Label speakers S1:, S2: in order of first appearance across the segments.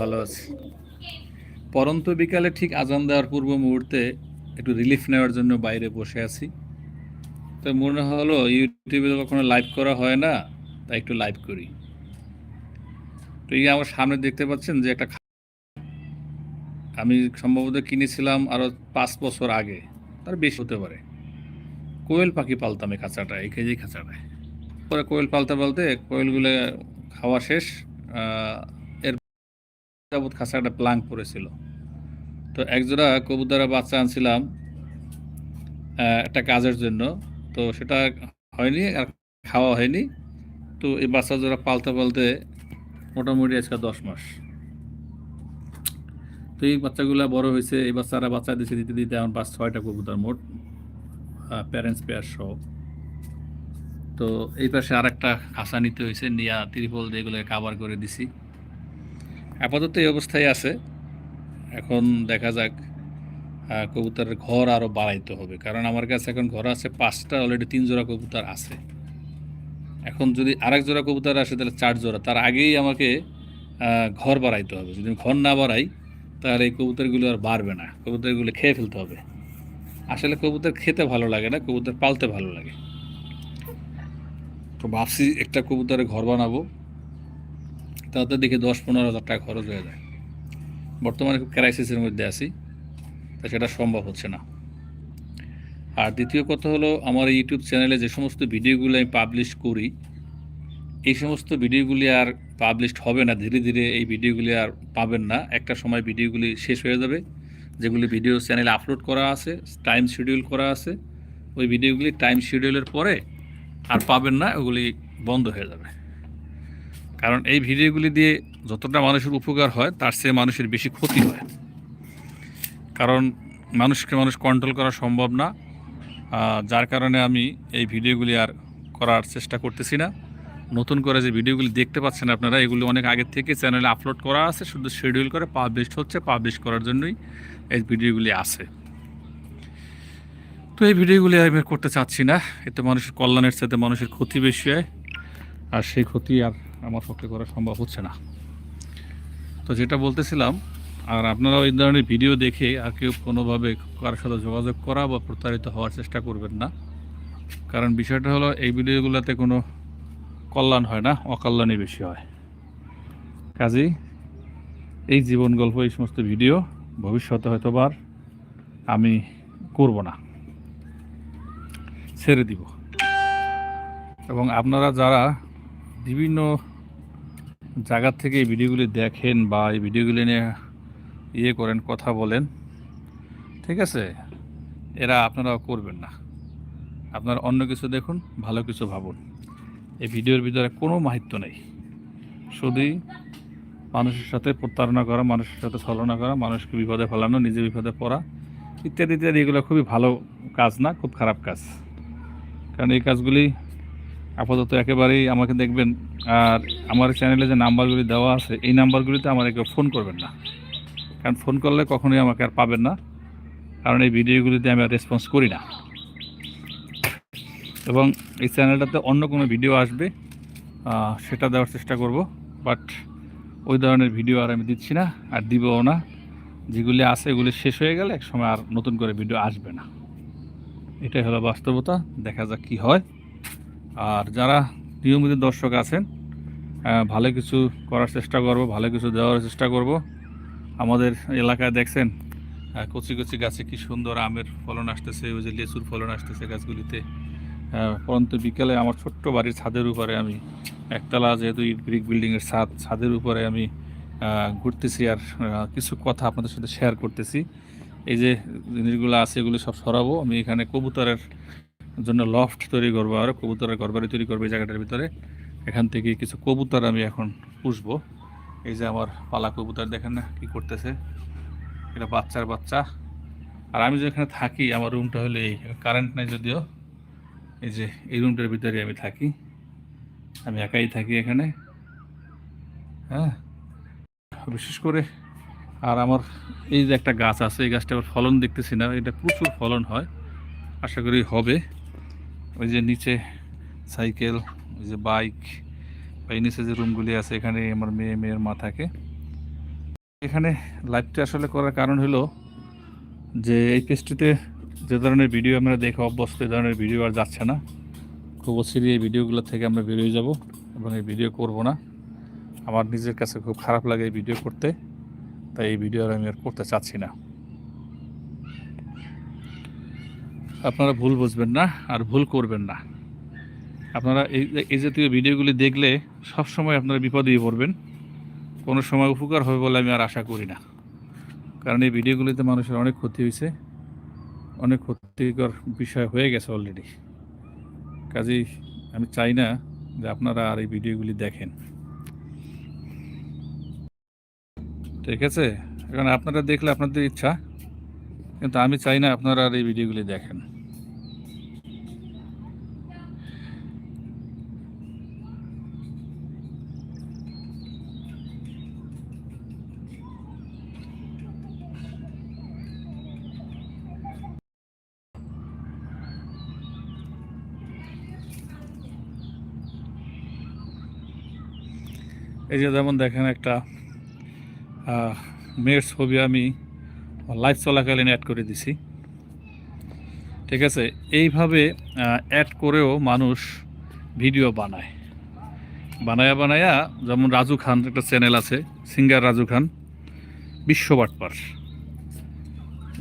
S1: ভালো আছি। পরন্ত বিকালে ঠিক আজান দেওয়ার পূর্ব মুহূর্তে একটু রিলিফ নেওয়ার জন্য বাইরে বসে আছি। তো মনে হলো ইউটিউবে কখনো লাইভ করা হয় না, তাই একটু লাইভ করি। তো এই আমার সামনে দেখতে পাচ্ছেন যে একটা আমি সম্ভবত কিনেছিলাম আরও পাঁচ বছর আগে, তার বেশি হতে পারে। কোয়েল পাখি পালতাম এই খাঁচাটা এই কেজি খাঁচাটায়। পরে কোয়েল পালতে পালতে কোয়েলগুলো খাওয়া শেষ খাঁচা একটা প্লাঙ্ক পড়েছিল। তো একজোড়া কবুতরের বাচ্চা আনছিলাম একটা কাজের জন্য। তো সেটা হয়নি আর খাওয়া হয়নি। তো এই বাচ্চা জোড়া পালতে পালতে মোটামুটি আজকে দশ মাস। তো এই বাচ্চাগুলা বড় হয়েছে, এই বাচ্চারা বাচ্চা দিতে দিতে দিতে এখন পাঁচ ছয়টা কবুতর মোট প্যারেন্টস পেয়ার সহ। তো এই পাশে আর একটা খাসা নিতে হয়েছে, নিয়া ত্রিপল দিয়ে এগুলো কাভার করে দিছি। আপাতত এই অবস্থায় আছে। এখন দেখা যাক কবুতরের ঘর আরও বাড়াইতে হবে। কারণ আমার কাছে এখন ঘর আছে, পাঁচটা অলরেডি তিন জোড়া কবুতর আছে। এখন যদি আরেক জোড়া কবুতর আসে, তাহলে চার জোড়া। তার আগেই আমাকে ঘর বাড়াইতে হবে। যদি ঘর না বাড়াই, তাহলে এই কবুতরগুলো আর বাড়বে না। কবুতরগুলো খেয়ে ফেলতে হবে। আসলে কবুতর খেতে ভালো লাগে না, কবুতর পালতে ভালো লাগে। তো ভাবছি একটা কবুতরের ঘর বানাবো। তাতে দেখি দশ পনেরো হাজার টাকা খরচ হয়ে যায়। বর্তমানে খুব ক্রাইসিসের মধ্যে আছি, তা সেটা সম্ভব হচ্ছে না। আর দ্বিতীয় কথা হলো, আমার ইউটিউব চ্যানেলে যে সমস্ত ভিডিওগুলো আমি পাবলিশ করি, এই সমস্ত ভিডিওগুলি আর পাবলিশড হবে না, ধীরে ধীরে এই ভিডিওগুলি আর পাবেন না। একটা সময় ভিডিওগুলি শেষ হয়ে যাবে, যেগুলি ভিডিও চ্যানেলে আপলোড করা আছে টাইম শিডিউল করা আছে, ওই ভিডিওগুলি টাইম শিডিউলের পরে আর পাবেন না, ওগুলি বন্ধ হয়ে যাবে। কারণ এই ভিডিওগুলি দিয়ে যতটা মানুষের উপকার হয়, তার চেয়ে মানুষের বেশি ক্ষতি হয়। কারণ মানুষকে মানুষ কন্ট্রোল করা সম্ভব না যার কারণে আমি এই ভিডিওগুলি আর করার চেষ্টা করতেছি না। নতুন করে যে ভিডিওগুলি দেখতে পাচ্ছেন আপনারা, এগুলি অনেক আগের থেকে চ্যানেলে আপলোড করা আছে, শুধু শিডিউল করে পাবলিশ হচ্ছে পাবলিশ করার জন্যই এই ভিডিওগুলি আছে। তো এই ভিডিওগুলি আমি করতে চাচ্ছি না, এতে মানুষের কল্যাণের সাথে মানুষের ক্ষতি বেশি হয়, আর সেই ক্ষতি আর আমার পক্ষে করা সম্ভব হচ্ছে না। তো যেটা বলতেছিলাম, আর আপনারা এই ধরনের ভিডিও দেখে আর কেউ কোনোভাবে কারোর সাথে যোগাযোগ করা বা প্রতারিত হওয়ার চেষ্টা করবেন না। কারণ বিষয়টা হলো, এই ভিডিওগুলোতে কোনো কল্যাণ হয় না, অকল্যাণই বেশি হয়। কাজেই এই জীবন গল্প, এই সমস্ত ভিডিও ভবিষ্যতে হয়তো বার আমি করব না। ছেড়ে দিব। এবং আপনারা যারা বিভিন্ন জায়গা থেকে এই ভিডিওগুলি দেখেন বা এই ভিডিওগুলি নিয়ে ইয়ে করেন, কথা বলেন, ঠিক আছে? এরা আপনারাও করবেন না। আপনারা অন্য কিছু দেখুন, ভালো কিছু ভাবুন। এই ভিডিওর ভিতরে কোনো মাহিত্য নেই। শুধুই মানুষের সাথে প্রতারণা করা, মানুষের সাথে ছলনা করা, মানুষকে বিপদে ফেলানো, নিজে বিপদে পড়া ইত্যাদি ইত্যাদি, এগুলো খুবই ভালো কাজ না, খুব খারাপ কাজ। কারণ এই কাজগুলি আপাতত একেবারেই আমাকে দেখবেন। আর আমার চ্যানেলে যে নাম্বারগুলি দেওয়া আছে, এই নাম্বারগুলিতে আমার কেউ ফোন করবেন না। কারণ ফোন করলে কখনোই আমাকে আর পাবেন না। কারণ এই ভিডিওগুলিতে আমি আর রেসপন্স করি না। এবং এই চ্যানেলটাতে অন্য কোনো ভিডিও আসবে সেটা দেওয়ার চেষ্টা করব। বাট ওই ধরনের ভিডিও আর আমি দিচ্ছি না, আর দিবও না। যেগুলি আছে, এগুলি শেষ হয়ে গেলে এক সময় আর নতুন করে ভিডিও আসবে না। এটাই হলো বাস্তবতা। দেখা যাক কি হয়। আর যারা নিয়মিত দর্শক আছেন ভালো কিছু করার চেষ্টা করব, ভালো কিছু দেওয়ার চেষ্টা করব। আমাদের এলাকায় দেখছেন কচি কচি গাছে কি সুন্দর আমের ফলন আসতেছে, ওই যে লেচুর ফলন আসতেছে গাছগুলিতে। পরন্তু বিকেলে আমার ছোট্ট বাড়ির ছাদের উপরে আমি একতলা যেহেতু ব্রিক বিল্ডিংয়ের ছাদ, ছাদের উপরে আমি ঘুরতেছি আর কিছু কথা আপনাদের সাথে শেয়ার করতেছি। এই যে জিনিসগুলো আছে এগুলো সব সরাবো। আমি এখানে কবুতরের জন্য লফট তৈরি করব আর কবুতরের ঘরবাড়ি তৈরি করব এই জায়গাটার ভিতরে। এখান থেকে কিছু কবুতর আমি এখন পুষবো। এই যে আমার পালা কবুতর, দেখেন না কি করতেছে। এটা বাচ্চার বাচ্চা। আর আমি যেখানে থাকি, আমার রুমটা হলে এই কারেন্ট নাই যদিও, এই যে এই রুমটার ভিতরে আমি থাকি। আমি একাই থাকি এখানে। হ্যাঁ। বিশেষ করে, আর আমার এই যে একটা গাছ আছে, এই গাছটা আবার ফলন দেখতেছি না, এটা প্রচুর ফলন হয়। আশা করি হবে। ওই যে নিচে সাইকেল, ওই যে বাইক বা নিচে যে রুমগুলি আছে এখানে আমার মেয়ে, মেয়ের মা থাকে। এখানে লাইভটা আসলে করার কারণ হলো যে এই পেজটিতে যে ধরনের ভিডিও আমরা দেখে অভ্যস্ত, এই ধরনের ভিডিও আর যাচ্ছে না। খুব অচিরে এই ভিডিওগুলো থেকে আমরা বেরিয়ে যাব এবং এই ভিডিও করব না। আমার নিজের কাছে খুব খারাপ লাগে এই ভিডিও করতে, তাই এই ভিডিও আর আমি আর করতে চাচ্ছি না। আপনারা ভুল বুঝবেন না আর ভুল করবেন না। আপনারা এই জাতীয় ভিডিওগুলি দেখলে সবসময় আপনারা বিপদেই পড়বেন। কোনো সময় উপকার হবে বলে আমি আর আশা করি না। কারণ এই ভিডিওগুলিতে মানুষের অনেক ক্ষতি হয়েছে। অনেক ক্ষতিকর বিষয় হয়ে গেছে অলরেডি কাজেই আমি চাই না যে আপনারা আর এই ভিডিওগুলি দেখেন। ঠিক আছে? এখন আপনারা দেখলে আপনাদের ইচ্ছা। কিন্তু আমি চাই না আপনারা আর এই ভিডিওগুলি দেখেন। এই যে যেমন দেখেন একটা মেয়ের ছবি আমি লাইভ চলাকালীন অ্যাড করে দিছি। ঠিক আছে? এইভাবে অ্যাড করেও মানুষ ভিডিও বানায়। বানায়া বানায়া যেমন রাজু খান একটা চ্যানেল আছে সিঙ্গার রাজু খান বিশ্ববাটপার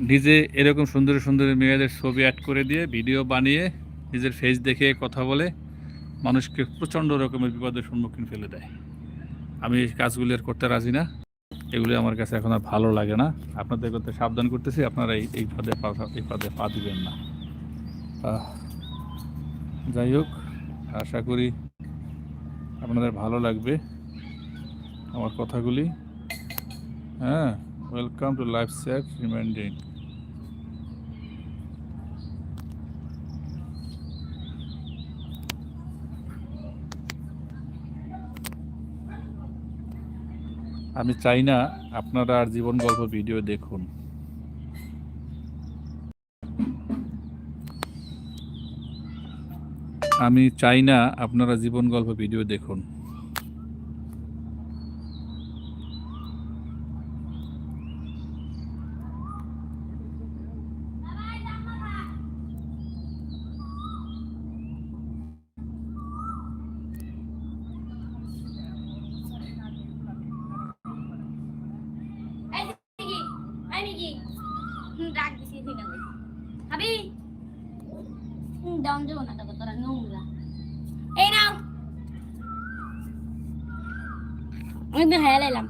S1: নিজে এরকম সুন্দর সুন্দর মেয়েদের ছবি অ্যাড করে দিয়ে ভিডিও বানিয়ে নিজের ফেস দেখে কথা বলে মানুষকে প্রচণ্ড রকমের বিপদের সম্মুখীন ফেলে দেয়। আমি এই কাজগুলি আর করতে রাজি না। এগুলি আমার কাছে এখন আর ভালো লাগে না। আপনাদের করতে সাবধান করতেছি, আপনারা এই এই পদে পা এই পদে পা দিবেন না। যাই হোক, আশা করি আপনাদের ভালো লাগবে আমার কথাগুলি। হ্যাঁ welcome to life safe reminding আমি চাই না আপনারা আর জীবন গল্প ভিডিও দেখুন। আমি চাই না আপনারা জীবন গল্প ভিডিও দেখুন
S2: এই মিকি এই মিকি হুম, ডাক দিছি ঠিক আছে খাবি ডাউন যাব না তোকে তোরা নোংরা এই নাও আমি তো হেয়া লাইলাম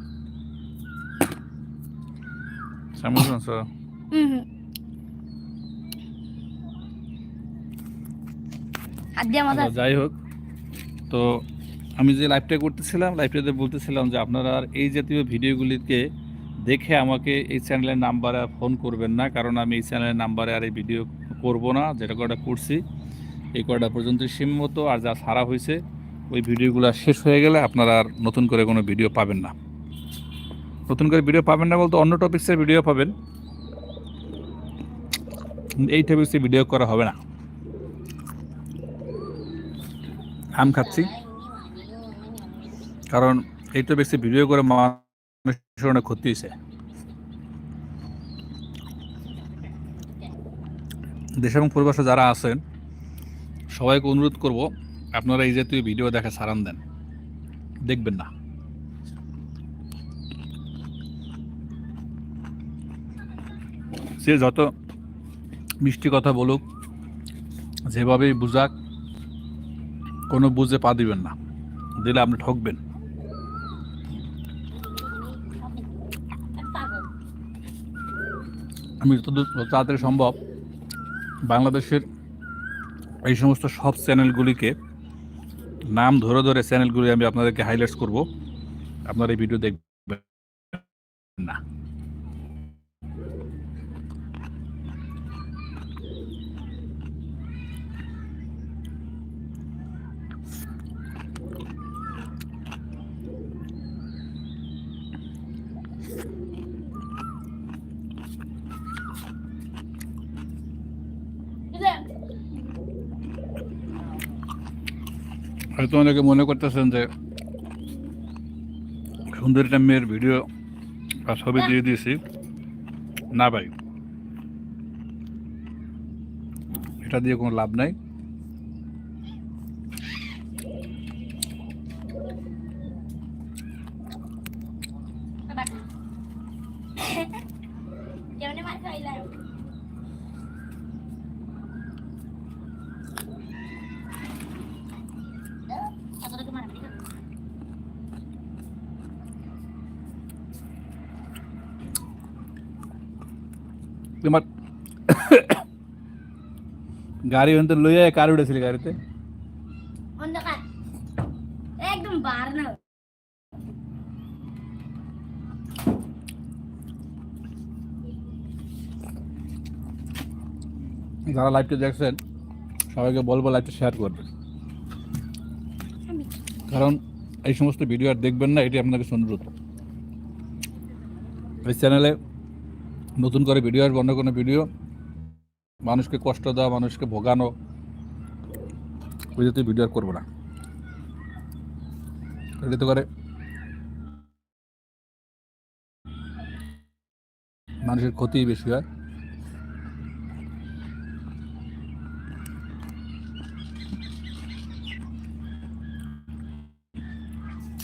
S1: সামুস আনছো?
S2: হুম
S1: যাই হোক তো আমি যে লাইভটা করতেছিলাম লাইভটাতে বলতেছিলাম যে আপনারা আর এই জাতীয় ভিডিওগুলিকে দেখে আমাকে এই চ্যানেলের নাম্বারে ফোন করবেন না কারণ আমি এই চ্যানেলের নাম্বারে আর এই ভিডিও করব না যেটা কটা করছি। এই কটা পর্যন্ত সীমিত আর যা সারা হয়েছে, ওই ভিডিওগুলো শেষ হয়ে গেলে আপনারা আর নতুন করে কোনো ভিডিও পাবেন না। নতুন করে ভিডিও পাবেন না বলতে অন্য টপিক্সের ভিডিও পাবেন। এই টপিক্সে ভিডিও করা হবে না। আম খাচ্ছি। কারণ এই বেশি ভিডিও করে মানুষের অনেক ক্ষতি হয়েছে। দেশ এবং পরিবেশে যারা আছেন সবাইকে অনুরোধ করব, আপনারা এই জাতীয় ভিডিও দেখা সারান দেন। দেখবেন না। সে যত মিষ্টি কথা বলুক, যেভাবেই বুঝাক, কোনো বুঝে পা দিবেন না। দিলে আপনি ঠকবেন। আমি যত তাড়াতাড়ি সম্ভব বাংলাদেশের এই সমস্ত সব চ্যানেলগুলিকে নাম ধরে ধরে চ্যানেলগুলি আমি আপনাদেরকে হাইলাইটস করব। আপনারা এই ভিডিও দেখবেন না। হয়তো অনেকে মনে করতেছেন যে সুন্দরীটা মেয়ের ভিডিও আর ছবি দিয়ে দিয়েছি। না ভাই। এটা দিয়ে কোনো লাভ নাই। তোমার গাড়ি ওখান লইয়া কার উঠেছিলি গাড়িতে?
S2: অন্ধকার। একদম বার না।
S1: যারা লাইভটা দেখছেন সবাইকে বলব লাইভটা শেয়ার করবেন কারণ এই সমস্ত ভিডিও আর দেখবেন না এটি আপনাদের অনুরোধ এই চ্যানেলে নতুন করে ভিডিও আসবে অন্য কোনো ভিডিও। মানুষকে কষ্ট দেওয়া মানুষকে ভোগানো ওই জাতীয় ভিডিও আর করব না। এটাতে করে। মানুষের ক্ষতি বেশি হয়।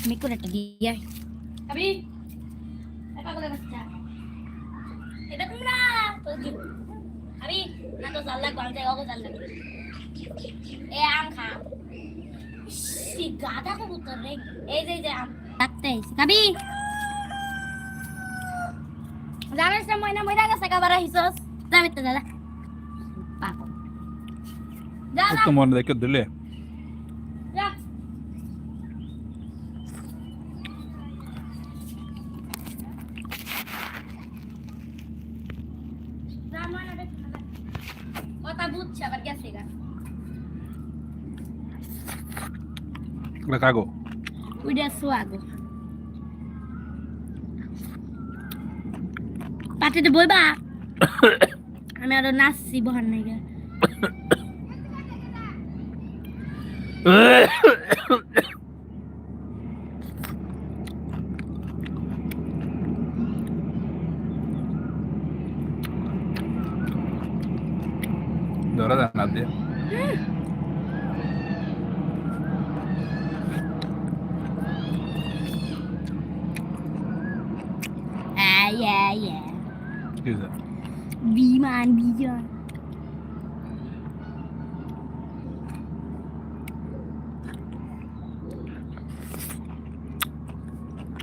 S2: আমি একটা দিয়ে আবি এটা করে বাচ্চা তো আবি না তো জাল্লা গলতে ওগো জাল্লা এ আম খা। সি গাদা কবুতর রে। এই যে যে আম। ডাকতে খাবি জানিস না ময়না ময়না গেছে কাবার হিসস যাবি তো দাদা যা।
S1: একটু মনে দেখে দিলে
S2: যা যা ময়না দেখ কথা বুঝছে আবার গেছে গা
S1: কাগো
S2: ওইটা সোয়াগো পাটিতে বইবা আমি আরও নাচছি বহার নাই গা
S1: ধরা যায় না দিয়ে
S2: আই আই আই
S1: কি হয়েছে?
S2: বিজন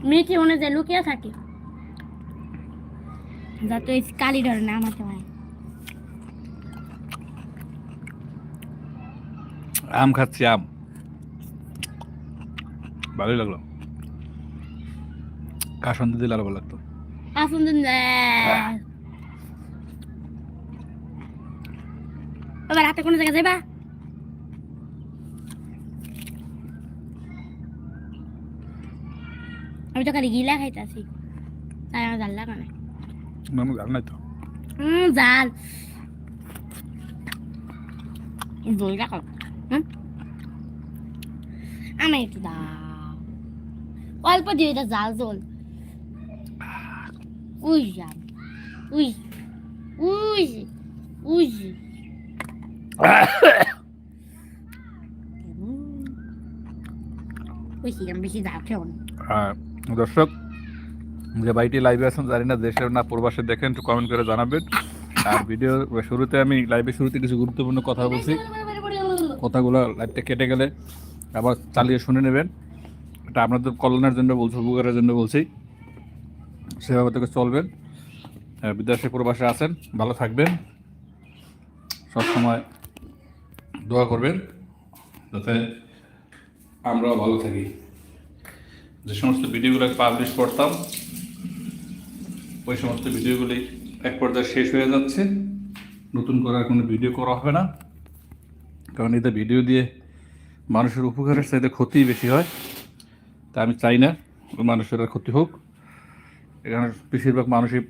S2: মেয়েকে মনে যায় লুকিয়ে থাকে। যাতে এই কালি ধরে না আমাকে হয়
S1: আম খাচ্ছি আম। ভালোই লাগল। কাসন দিলে আরও ভালো লাগতো?
S2: আসুন দিন এবার হাতে কোনো জায়গায় যাইবা? আমি তো খালি গিলা খাইতাছি। তাই আমার জাল লাগা নাই।
S1: জানি নাই তো?
S2: হুম জাল। দই রাখো হুম? আমি একটু দাও। অল্প দিয়ে এটা জাল জল। উই জাল। উই উই উই বেশি আমি বেশি জাল খেও না
S1: আর দর্শক, যে ভাইটি লাইভে আছেন, জানি না দেশের না প্রবাসে দেখেন, একটু কমেন্ট করে জানাবেন। আর ভিডিও শুরুতে আমি লাইভের শুরুতে কিছু গুরুত্বপূর্ণ কথা বলছি। কথাগুলো লাইভটা কেটে গেলে আবার চালিয়ে শুনে নেবেন। এটা আপনাদের কল্যাণের জন্য বলছি, উপকারের জন্য বলছি। সেভাবে থেকে চলবেন বিদেশে প্রবাসে আছেন, ভালো থাকবেন। সবসময় দোয়া করবেন যাতে আমরাও ভালো থাকি। যে সমস্ত ভিডিওগুলো পাবলিশ করতাম, ওই সমস্ত ভিডিওগুলি এক পর্যায়ে শেষ হয়ে যাচ্ছে। নতুন করে কোনো ভিডিও করা হবে না। কারণ এতে ভিডিও দিয়ে মানুষের উপকারের চাইতে ক্ষতি বেশি হয়। তা আমি চাই না, মানুষের ক্ষতি হোক। এখানে বেশিরভাগ মানুষই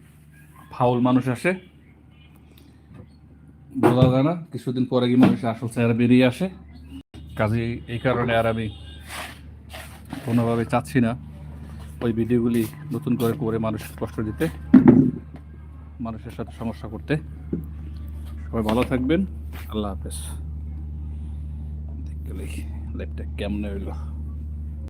S1: ফাউল মানুষ আসে। বোঝা যায় না, কিছুদিন পরে গিয়ে মানুষের আসল চেহারা বেরিয়ে আসে। কাজে এই কারণে আর আমি কোনোভাবে চাচ্ছি না ওই ভিডিওগুলি নতুন করে করে মানুষের কষ্ট দিতে, মানুষের সাথে সমস্যা করতে। সবাই ভালো থাকবেন, আল্লাহ হাফেজ। দেখলে লাইফটা কেমন হইল।